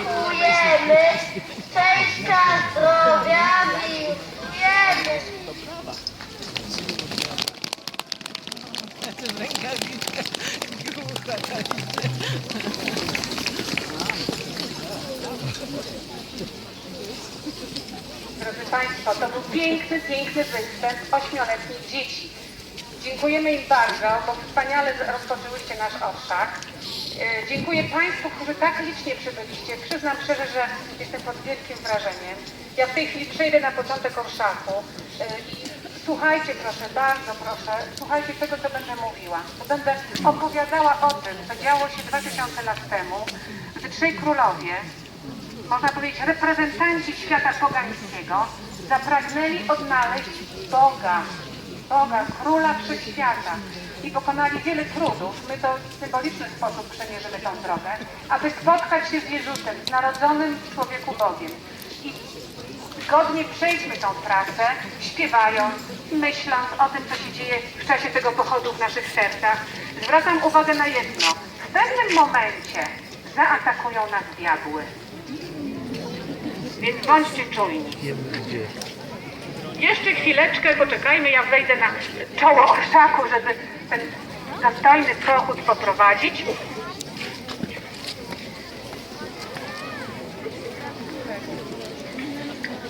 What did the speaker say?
Dziękujemy, szczęścia, zdrowia, dziękujemy. Drodzy Państwo, to był piękny, piękny występ ośmioletnich dzieci. Dziękujemy im bardzo, bo wspaniale rozpoczęłyście nasz orszak. E, Dziękuję Państwu, którzy tak licznie przybyliście. Przyznam szczerze, że jestem pod wielkim wrażeniem. Ja w tej chwili przejdę na początek orszaku e, i słuchajcie proszę, bardzo proszę, słuchajcie tego, co będę mówiła. Będę opowiadała o tym, co działo się 2000 lat temu w Trzej Królowie, można powiedzieć, reprezentanci świata pogańskiego zapragnęli odnaleźć Boga, Boga, Króla Wszechświata i pokonali wiele trudów. My to w symboliczny sposób przemierzymy tą drogę, aby spotkać się z Jezusem, z narodzonym w człowieku Bogiem. I zgodnie przejdźmy tą trasę, śpiewając, myśląc o tym, co się dzieje w czasie tego pochodu w naszych sercach. Zwracam uwagę na jedno. W pewnym momencie zaatakują nas diabły. Więc bądźcie czujni. Jeszcze chwileczkę poczekajmy, ja wejdę na czoło orszaku, żeby ten dostojny pochód poprowadzić.